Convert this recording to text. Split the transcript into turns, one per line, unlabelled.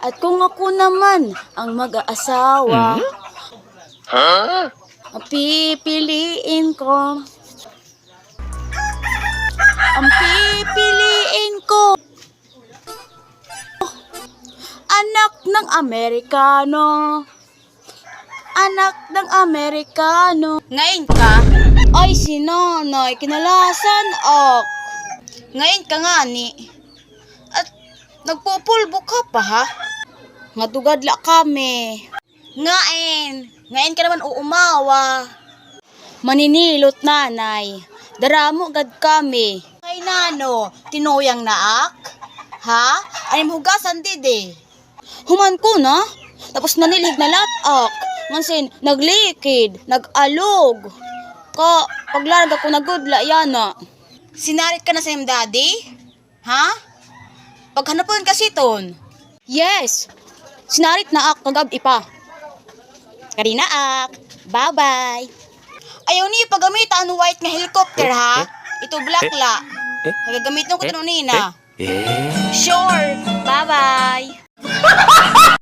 At kung ako naman ang mag-aasawa, ang pipiliin ko, ang pipiliin ko, anak ng Amerikano, anak ng Amerikano. Ngayon ka? Ay, si nanay, kinalasan ak. Ngayon ka nga ni. At nagpupulbo ka pa ha? Ngadugadla kami. Ngain, ngayon ka naman uumawa. Maninilot nanay, daramo gad kami. Ay nano, tinuyang naak? Ha? Ay hugasan dide. Human ko na, tapos nanilig na latak. Ngansin, naglikid, nag-alog. Ka, paglarga ko nagudla yana. Sinarit ka na sa iyong daddy? Ha? Paghanapon kasi ton. Yes. Sinarit na ak kagab ipa. Karina ak. Bye-bye. Ayaw niyo pagamitan ang white nga helicopter ha. Ito black la. Gagamitin ko ito nina.
Eh?
Sure. Bye-bye.